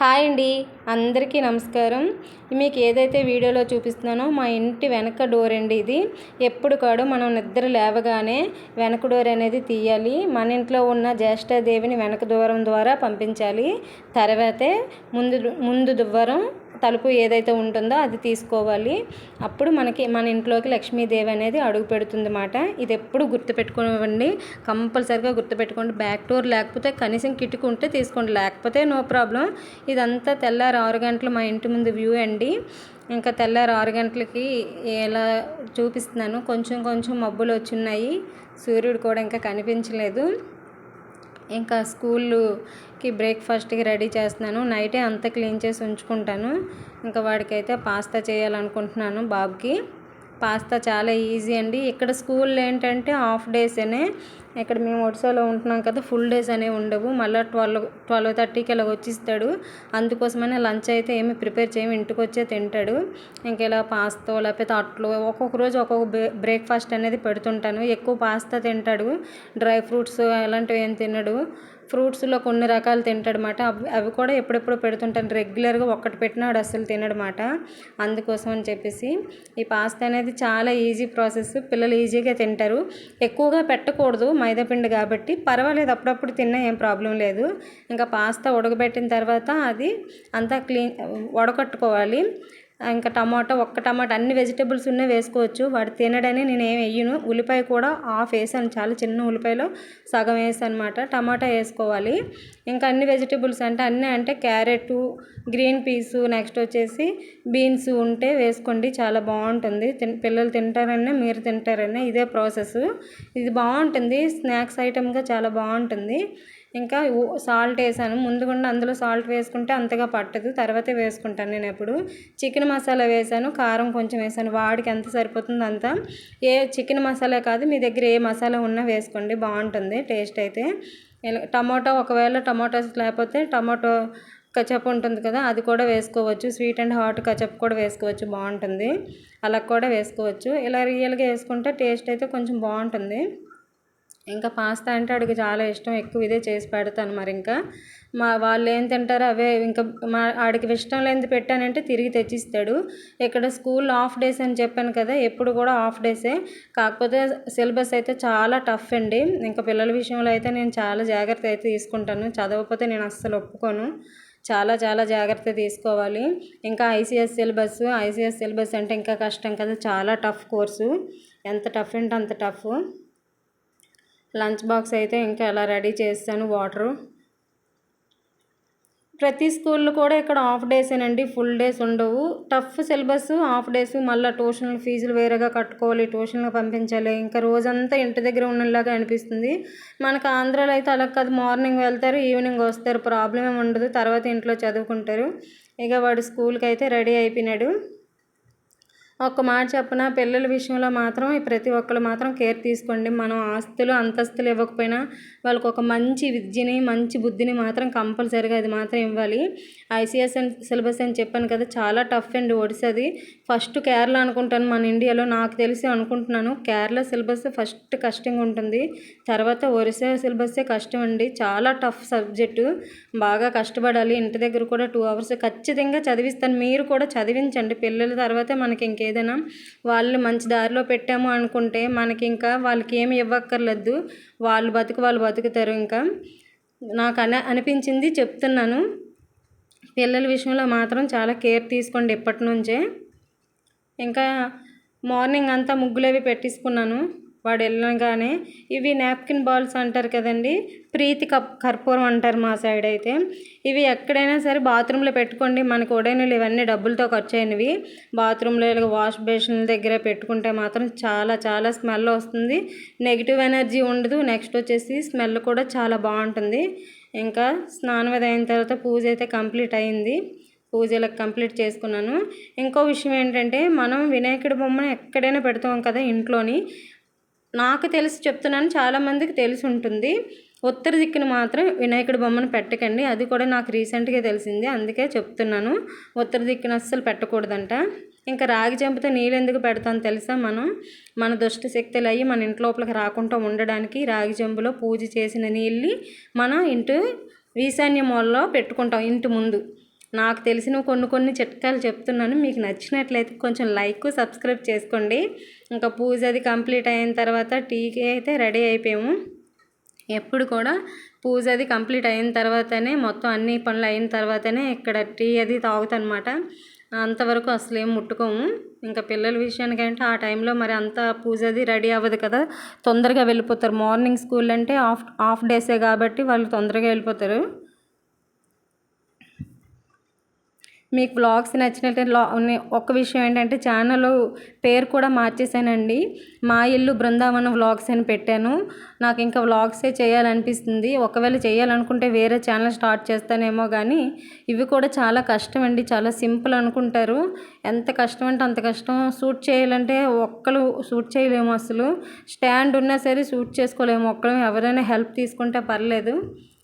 Hi అండి అందరికీ నమస్కారం. మీకు ఏదైతే వీడియోలో చూపిస్తున్నానో మా ఇంటి వెనక డోర్ అండి ఇది. ఎప్పుడు కాడు మనం నిద్ర లేవగానే వెనక డోర్ అనేది తీయాలి. మన ఇంట్లో ఉన్న జ్యేష్ఠదేవిని వెనక దూరం ద్వారా పంపించాలి. తర్వాతే ముందు ముందు ద్వారం తలుపు ఏదైతే ఉంటుందో అది తీసుకోవాలి. అప్పుడు మనకి మన ఇంట్లోకి లక్ష్మీదేవి అనేది అడుగు పెడుతుంది ఇది ఎప్పుడు గుర్తుపెట్టుకోవండి కంపల్సరిగా గుర్తుపెట్టుకోండి. బ్యాక్ డోర్ లేకపోతే కనీసం కిటికీ ఉంటే తీసుకోండి. లేకపోతే నో ప్రాబ్లం. ఇదంతా తెల్లారి ఆరు గంటలు మా ఇంటి ముందు వ్యూ అండి. ఇంకా తెల్లారు ఆరు గంటలకి ఎలా చూపిస్తున్నాను. కొంచెం కొంచెం మబ్బులు వచ్చున్నాయి. సూర్యుడు కూడా ఇంకా కనిపించలేదు. ఇంకా స్కూల్కి బ్రేక్ఫాస్ట్కి రెడీ చేస్తున్నాను. నైటే అంతా క్లీన్ చేసి ఉంచుకుంటాను. ఇంకా వాడికైతే పాస్తా చేయాలనుకుంటున్నాను బాబుకి. పాస్తా చాలా ఈజీ అండి. ఇక్కడ స్కూల్లో ఏంటంటే హాఫ్ డేసేనే ఇక్కడ మేము ఒడిశాలో ఉంటున్నాం కదా ఫుల్ డేస్ అనేవి ఉండవు. మళ్ళీ ట్వెల్వ్ ట్వెల్వ్ థర్టీకి ఇలా వచ్చిస్తాడు. అందుకోసమనే లంచ్ అయితే ఏమి ప్రిపేర్ చేయము ఇంటికి వచ్చే తింటాడు. ఇంకా ఇలా పాస్తా లేకపోతే అట్లు ఒక్కొక్క రోజు ఒక్కొక్క బ్రేక్ఫాస్ట్ అనేది పెడుతుంటాను. ఎక్కువ పాస్తా తింటాడు. డ్రై ఫ్రూట్స్ అలాంటివి ఏం తినడు. ఫ్రూట్స్లో కొన్ని రకాలు తింటాడనమాట అవి అవి కూడా ఎప్పుడెప్పుడు పెడుతుంటాను. రెగ్యులర్గా ఒక్కటి పెట్టినాడు అసలు తినడమాట అందుకోసం అని చెప్పేసి ఈ పాస్తా అనేది చాలా ఈజీ ప్రాసెస్. పిల్లలు ఈజీగా తింటారు. ఎక్కువగా పెట్టకూడదు మైదాపిండి కాబట్టి. పర్వాలేదు అప్పుడప్పుడు తిన్నా ఏం ప్రాబ్లం లేదు. ఇంకా పాస్తా ఉడకబెట్టిన తర్వాత అది అంతా క్లీన్ వడకట్టుకోవాలి. ఇంకా టమాటో ఒక్క టమాటా అన్ని వెజిటేబుల్స్ ఉన్నాయి వేసుకోవచ్చు. వాడు తినడని నేను ఏం వేయను ఉల్లిపాయ కూడా హాఫ్ వేసాను. చాలా చిన్న ఉల్లిపాయలో సగం వేసాను అనమాట టమాటా వేసుకోవాలి. ఇంకా అన్ని వెజిటేబుల్స్ అంటే అన్నీ అంటే క్యారెట్ గ్రీన్ పీసు నెక్స్ట్ వచ్చేసి బీన్స్ ఉంటే వేసుకోండి. చాలా బాగుంటుంది. పిల్లలు తింటారనే మీరు తింటారనే ఇదే ప్రాసెస్. ఇది బాగుంటుంది. స్నాక్స్ ఐటెంగా చాలా బాగుంటుంది. ఇంకా సాల్ట్ వేసాను. ముందుగుండా అందులో సాల్ట్ వేసుకుంటే అంతగా పట్టదు. తర్వాతే వేసుకుంటాను నేను ఎప్పుడు. చికెన్ మసాలా వేసాను. కారం కొంచెం వేసాను. వాడికి ఎంత సరిపోతుంది అంత. ఏ చికెన్ మసాలా కాదు మీ దగ్గర ఏ మసాలా ఉన్నా వేసుకోండి. బాగుంటుంది. టేస్ట్ అయితే. టమాటో ఒకవేళ టమాటోస్ లేకపోతే టమాటో కచప్ ఉంటుంది కదా అది కూడా వేసుకోవచ్చు. స్వీట్ అండ్ హాట్ కచప్ కూడా వేసుకోవచ్చు. బాగుంటుంది. అలా కూడా వేసుకోవచ్చు. ఇలా రియల్గా వేసుకుంటే టేస్ట్ అయితే కొంచెం బాగుంటుంది. ఇంకా పాస్తా అంటే ఆడికి చాలా ఇష్టం ఎక్కువ ఇదే చేసి పెడతాను మరి ఇంకా. మా వాళ్ళు ఏం తింటారో అవే ఇంకా మా ఆడికి ఇష్టం లేనిది పెట్టానంటే తిరిగి తెచ్చిస్తాడు. ఇక్కడ స్కూల్ హాఫ్ డేస్ అని చెప్పాను కదా ఎప్పుడు కూడా హాఫ్ డేసే. కాకపోతే సిలబస్ అయితే చాలా టఫ్ అండి. ఇంకా పిల్లల విషయంలో అయితే నేను చాలా జాగ్రత్త అయితే తీసుకుంటాను. చదవకపోతే నేను అస్సలు ఒప్పుకోను. చాలా చాలా జాగ్రత్త తీసుకోవాలి. ఇంకా ఐసీఎస్ సిలబస్ ఐసీఎస్ సిలబస్ అంటే ఇంకా కష్టం కదా చాలా టఫ్ కోర్సు. ఎంత టఫ్ అంటే అంత టఫ్. లంచ్ బాక్స్ అయితే ఇంకా ఎలా రెడీ చేస్తాను? వాటరు. ప్రతి స్కూల్లో కూడా ఇక్కడ హాఫ్ డేసేనండి ఫుల్ డేస్ ఉండవు. టఫ్ సిలబస్ హాఫ్ డేస్ మళ్ళీ ట్యూషన్లు ఫీజులు వేరేగా కట్టుకోవాలి ట్యూషన్కి పంపించాలి. ఇంకా రోజంతా ఇంటి దగ్గర ఉన్నలాగా అనిపిస్తుంది. మనకు ఆంధ్రాలో అయితే అలా కాదు. మార్నింగ్ వెళ్తారు ఈవినింగ్ వస్తారు. ప్రాబ్లం ఏమి ఉండదు. తర్వాత ఇంట్లో చదువుకుంటారు. ఇక వాడు స్కూల్కి అయితే రెడీ అయిపోయినాడు. ఒక్క మాట చెప్పిన? పిల్లల విషయంలో మాత్రం ప్రతి ఒక్కరు మాత్రం కేర్ తీసుకోండి. మనం ఆస్తులు అంతస్తులు ఇవ్వకపోయినా వాళ్ళకు ఒక మంచి విద్యని మంచి బుద్ధిని మాత్రం కంపల్సరీగా అది మాత్రం ఇవ్వాలి. ఐసీఎస్ అండ్ సిలబస్ అని చెప్పాను కదా చాలా టఫ్ అండి ఒడిశాది ఫస్ట్ కేరళ అనుకుంటాను మన ఇండియాలో నాకు తెలిసి అనుకుంటున్నాను. కేరళ సిలబస్ ఫస్ట్ కష్టంగా ఉంటుంది. తర్వాత ఒరిస్సా సిలబస్సే కష్టం అండి. చాలా టఫ్ సబ్జెక్టు. బాగా కష్టపడాలి. ఇంటి దగ్గర కూడా టూ అవర్స్ ఖచ్చితంగా చదివిస్తాను. మీరు కూడా చదివించండి. పిల్లల తర్వాతే మనకి ఇంకే ఏదైనా వాళ్ళు మంచి దారిలో పెట్టాము అనుకుంటే మనకి ఇంకా వాళ్ళకి ఏమి ఇవ్వక్కర్లేదు. వాళ్ళు బతుకు వాళ్ళు బతుకుతారు ఇంకా. నాకు అని అనిపించింది చెప్తున్నాను. పిల్లల విషయంలో మాత్రం చాలా కేర్ తీసుకోండి ఎప్పటి నుంచే. ఇంకా మార్నింగ్ అంతా ముగ్గులు అవి పెట్టించుకున్నాను. వాడు వెళ్ళగానే ఇవి నాప్కిన్ బాల్స్ అంటారు కదండి ప్రీతి కప్ కర్పూరం అంటారు మా సైడ్ అయితే. ఇవి ఎక్కడైనా సరే బాత్రూంలో పెట్టుకోండి మనకు ఉడైనలు ఇవన్నీ డబ్బులతో ఖర్చు అయినవి బాత్రూంలో ఇలా వాష్ బేసిన్ దగ్గర పెట్టుకుంటే మాత్రం చాలా చాలా స్మెల్ వస్తుంది. నెగిటివ్ ఎనర్జీ ఉండదు. నెక్స్ట్ వచ్చేసి స్మెల్ కూడా చాలా బాగుంటుంది. ఇంకా స్నానం అయిన తర్వాత పూజ అయితే కంప్లీట్ అయింది. పూజలకు కంప్లీట్ చేసుకున్నాను. ఇంకో విషయం ఏంటంటే మనం వినాయకుడి బొమ్మను ఎక్కడైనా పెడతాం కదా ఇంట్లోని నాకు తెలిసి చెప్తున్నాను చాలామందికి తెలిసి ఉంటుంది. ఉత్తర దిక్కున మాత్రం వినాయకుడి బొమ్మను పెట్టకండి. అది కూడా నాకు రీసెంట్గా తెలిసింది అందుకే చెప్తున్నాను. ఉత్తర దిక్కున అస్సలు పెట్టకూడదంట. ఇంకా రాగి చెంపుతో నీళ్ళు ఎందుకు పెడతాం తెలుసా మనం? మన దుష్ట శక్తులు అయ్యి మన ఇంటి లోపలికి రాకుండా ఉండడానికి రాగి చెంబులో పూజ చేసిన నీళ్ళని మనం ఇంటి ఈశాన్య మూలలో పెట్టుకుంటాం ఇంటి ముందు. నాకు తెలిసిన కొన్ని కొన్ని చిట్కాలు చెప్తున్నాను. మీకు నచ్చినట్లయితే కొంచెం లైక్ సబ్స్క్రైబ్ చేసుకోండి. ఇంకా పూజ అది కంప్లీట్ అయిన తర్వాత టీకి అయితే రెడీ అయిపోయాము. ఎప్పుడు కూడా పూజ అది కంప్లీట్ అయిన తర్వాతనే మొత్తం అన్ని పనులు అయిన తర్వాతనే ఇక్కడ టీ అది తాగుతానమాట. అంతవరకు అసలు ఏం ముట్టుకోము. ఇంకా పిల్లల విషయానికంటే ఆ టైంలో మరి అంత పూజ అది రెడీ అవ్వదు కదా. తొందరగా వెళ్ళిపోతారు. మార్నింగ్ స్కూల్ అంటే ఆఫ్ హాఫ్ డేసే కాబట్టి వాళ్ళు తొందరగా వెళ్ళిపోతారు. మీకు వ్లాగ్స్ నచ్చినట్టు ఒక్క విషయం ఏంటంటే ఛానల్ పేరు కూడా మార్చేసానండి మా ఇల్లు బృందావనం వ్లాగ్స్ అని పెట్టాను. నాకు ఇంకా వ్లాగ్సే చేయాలనిపిస్తుంది. ఒకవేళ చేయాలనుకుంటే వేరే ఛానల్ స్టార్ట్ చేస్తానేమో కానీ ఇవి కూడా చాలా కష్టం అండి చాలా సింపుల్ అనుకుంటారు. ఎంత కష్టం అంటే అంత కష్టం. షూట్ చేయాలంటే ఒక్కరు షూట్ చేయలేము అసలు. స్టాండ్ ఉన్నా సరే షూట్ చేసుకోలేము. ఒక్కరు ఎవరైనా హెల్ప్ తీసుకుంటే పర్లేదు.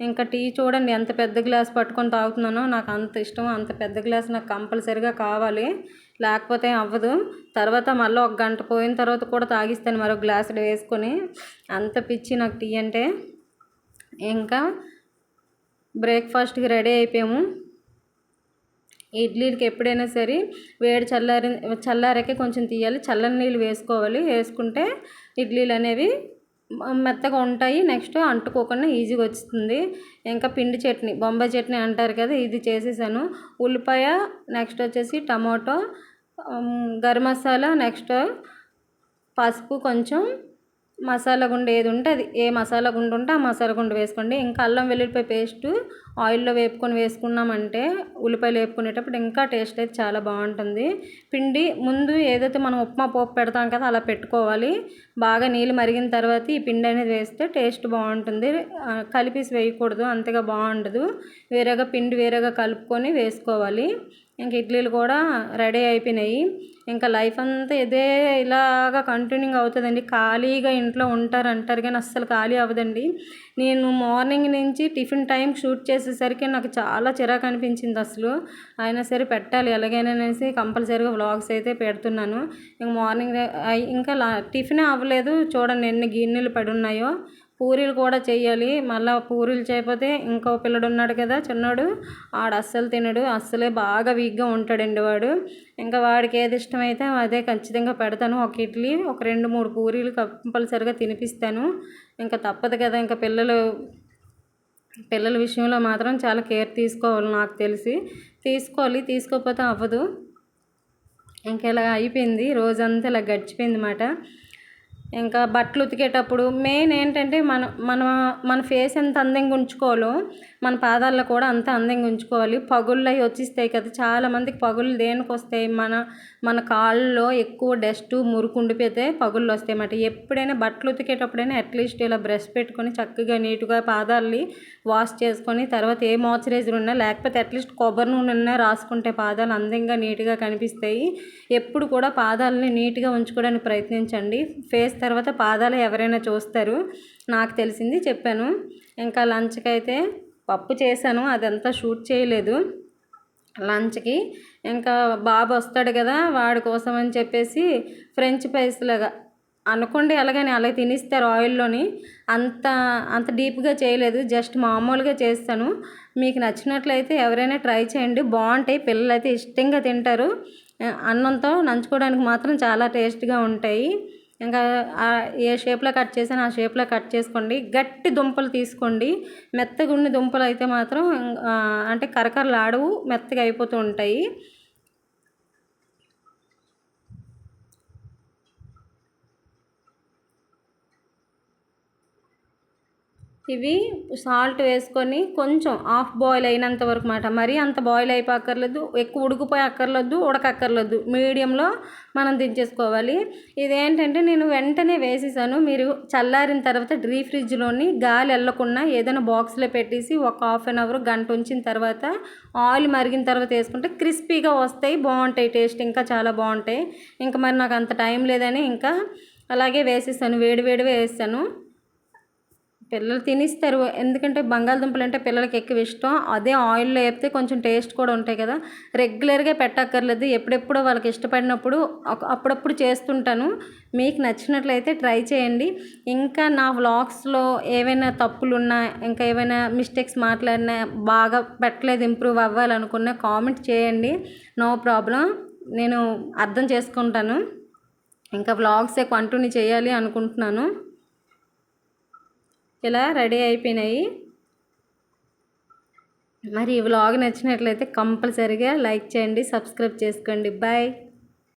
ఇంకా టీ చూడండి ఎంత పెద్ద గ్లాస్ పట్టుకొని తాగుతున్నానో. నాకు అంత ఇష్టం అంత పెద్ద గ్లాస్ నాకు కంపల్సరిగా కావాలి. లేకపోతే అవ్వదు. తర్వాత మళ్ళీ ఒక గంట పోయిన తర్వాత కూడా తాగిస్తాను మరో గ్లాస్ వేసుకొని. అంత పిచ్చి నాకు టీ అంటే. ఇంకా బ్రేక్ఫాస్ట్కి రెడీ అయిపోయాము. ఇడ్లీలకి ఎప్పుడైనా సరే వేడి చల్లారి చల్లారకే కొంచెం తీయాలి. చల్లని నీళ్ళు వేసుకోవాలి. వేసుకుంటే ఇడ్లీలు అనేవి మెత్తగా ఉంటాయి. నెక్స్ట్ అంటుకోకుండా ఈజీగా వస్తుంది ఇంకా పిండి చట్నీ బొంబాయి చట్నీ అంటారు కదా ఇది చేసేసాను. ఉల్లిపాయ నెక్స్ట్ వచ్చేసి టమాటో గరం మసాలా నెక్స్ట్ పసుపు కొంచెం మసాలా గుండు ఏది ఉంటే అది ఏ మసాలా గుండు ఉంటే ఆ మసాలా గుండు వేసుకోండి. ఇంకా అల్లం వెల్లుల్లిపాయ పేస్ట్ ఆయిల్లో వేపుకొని వేసుకున్నామంటే ఉల్లిపాయలు వేపుకునేటప్పుడు ఇంకా టేస్ట్ అయితే చాలా బాగుంటుంది. పిండి ముందు ఏదైతే మనం ఉప్మా పోపు పెడతాం కదా అలా పెట్టుకోవాలి. బాగా నీళ్ళు మరిగిన తర్వాత ఈ పిండి అనేది వేస్తే టేస్ట్ బాగుంటుంది. కలిపేసి వేయకూడదు అంతగా బాగుండదు. వేరేగా పిండి వేరేగా కలుపుకొని వేసుకోవాలి. ఇంక ఇడ్లీలు కూడా రెడీ అయిపోయినాయి. ఇంకా లైఫ్ అంతా ఇదే ఇలాగా కంటిన్యూ అవుతుందండి. ఖాళీగా ఇంట్లో ఉంటారు అంటారు కానీ అస్సలు ఖాళీ అవ్వదండి. నేను మార్నింగ్ నుంచి టిఫిన్ టైం షూట్ చేసేసరికి నాకు చాలా చిరాకు అనిపించింది అసలు. అయినా సరే పెట్టాలి. ఎలాగైనా అనేసి కంపల్సరీగా వ్లాగ్స్ అయితే పెడుతున్నాను. ఇంక మార్నింగ్ ఇంకా టిఫిన్ అవ్వలేదు. చూడండి ఎన్ని గిన్నెలు పడి ఉన్నాయో. పూరీలు కూడా చేయాలి మళ్ళీ పూరీలు చేయకపోతే ఇంకో పిల్లడు ఉన్నాడు కదా చిన్నోడు ఆడు అస్సలు తినడు. అస్సలే బాగా వీక్గా ఉంటాడండి వాడు. ఇంకా వాడికి ఏది ఇష్టమైతే అదే ఖచ్చితంగా పెడతాను. ఒక ఇడ్లీ ఒక రెండు మూడు పూరీలు కంపల్సరిగా తినిపిస్తాను. ఇంకా తప్పదు కదా ఇంకా పిల్లలు పిల్లల విషయంలో మాత్రం చాలా కేర్ తీసుకోవాలి నాకు తెలిసి. తీసుకోవాలి తీసుకోకపోతే అవ్వదు. ఇంకా ఇలా అయిపోయింది. రోజంతా ఇలా గడిచిపోయింది అన్నమాట ఇంకా బట్టలు ఉతికేటప్పుడు మెయిన్ ఏంటంటే మన మన మన ఫేస్ ఎంత అందంగా ఉంచుకోవాలో మన పాదాల్లో కూడా అంత అందంగా ఉంచుకోవాలి. పగుళ్ళు అవి వచ్చిస్తాయి కదా. చాలామందికి పగుళ్ళు దేనికి వస్తాయి మన మన కాళ్ళలో ఎక్కువ డస్ట్ మురుకు ఉండిపోతే పగుళ్ళు వస్తాయన్నమాట ఎప్పుడైనా బట్టలు ఉతికేటప్పుడైనా అట్లీస్ట్ ఇలా బ్రష్ పెట్టుకొని చక్కగా నీట్గా పాదాలని వాష్ చేసుకొని తర్వాత ఏ మాయిశ్చరైజర్ ఉన్నా లేకపోతే అట్లీస్ట్ కొబ్బరి నూనె ఉన్నా రాసుకుంటే పాదాలు అందంగా నీట్గా కనిపిస్తాయి. ఎప్పుడు కూడా పాదాలని నీట్గా ఉంచుకోవడానికి ప్రయత్నించండి. ఫేస్ తర్వాత పాదాలు ఎవరైనా చూస్తారు. నాకు తెలిసింది చెప్పాను. ఇంకా లంచ్కి అయితే పప్పు చేశాను. అదంతా షూట్ చేయలేదు. లంచ్కి. ఇంకా బాబు వస్తాడు కదా వాడి కోసం అని చెప్పేసి ఫ్రెంచ్ ఫ్రైస్ లాగా అనుకోండి ఎలాగని అలా తినిస్తారు ఆయిల్లోని. అంత అంత డీప్గా చేయలేదు జస్ట్ మామూలుగా చేస్తాను. మీకు నచ్చినట్లయితే ఎవరైనా ట్రై చేయండి. బాగుంటాయి పిల్లలు అయితే ఇష్టంగా తింటారు. అన్నంతో నంచుకోవడానికి మాత్రం చాలా టేస్ట్గా ఉంటాయి. ఇంకా ఏ షేప్లో కట్ చేసాను ఆ షేప్లో కట్ చేసుకోండి. గట్టి దుంపలు తీసుకోండి. మెత్తగా ఉన్న దుంపలు అయితే మాత్రం అంటే కరకరలాడవు మెత్తగా అయిపోతూ ఉంటాయి. ఇవి సాల్ట్ వేసుకొని కొంచెం హాఫ్ బాయిల్ అయినంత వరకు మాట. మరీ అంత బాయిల్ అయిపోక్కర్లేదు ఎక్కువ ఉడికిపోయి అక్కర్లేదు ఉడకక్కర్లేదు. మీడియంలో మనం దించేసుకోవాలి. ఇదేంటంటే నేను వెంటనే వేసేసాను. మీరు చల్లారిన తర్వాత డ్రీ ఫ్రిడ్జ్లోని గాలి వెళ్ళకుండా ఏదైనా బాక్స్లో పెట్టేసి ఒక హాఫ్ అన్ అవర్ గంట ఉంచిన తర్వాత ఆయిల్ మరిగిన తర్వాత వేసుకుంటే క్రిస్పీగా వస్తాయి బాగుంటాయి టేస్ట్ ఇంకా చాలా బాగుంటాయి. ఇంకా మరి నాకు అంత టైం లేదని ఇంకా అలాగే వేసేసాను వేడి వేడివే వేసాను పిల్లలు తినిస్తారు. ఎందుకంటే బంగాళదుంపలు అంటే పిల్లలకి ఎక్కువ ఇష్టం. అదే ఆయిల్లో వేపితే కొంచెం టేస్ట్ కూడా ఉంటాయి కదా. రెగ్యులర్గా పెట్టక్కర్లేదు. ఎప్పుడెప్పుడో వాళ్ళకి ఇష్టపడినప్పుడు అప్పుడప్పుడు చేస్తుంటాను. మీకు నచ్చినట్లయితే ట్రై చేయండి. ఇంకా నా వ్లాగ్స్లో ఏవైనా తప్పులు ఉన్నా ఇంకా ఏవైనా మిస్టేక్స్ మాట్లాడినా బాగా పెట్టలేదు ఇంప్రూవ్ అవ్వాలనుకున్నా కామెంట్ చేయండి. నో ప్రాబ్లం నేను అర్థం చేసుకుంటాను. ఇంకా వ్లాగ్సే కంటిన్యూ చేయాలి అనుకుంటున్నాను. ఇలా రెడీ అయిపోయినాయి. మరి ఈ వ్లాగ్ నచ్చినట్లయితే కంపల్సరిగా లైక్ చేయండి సబ్స్క్రైబ్ చేసుకోండి. బాయ్.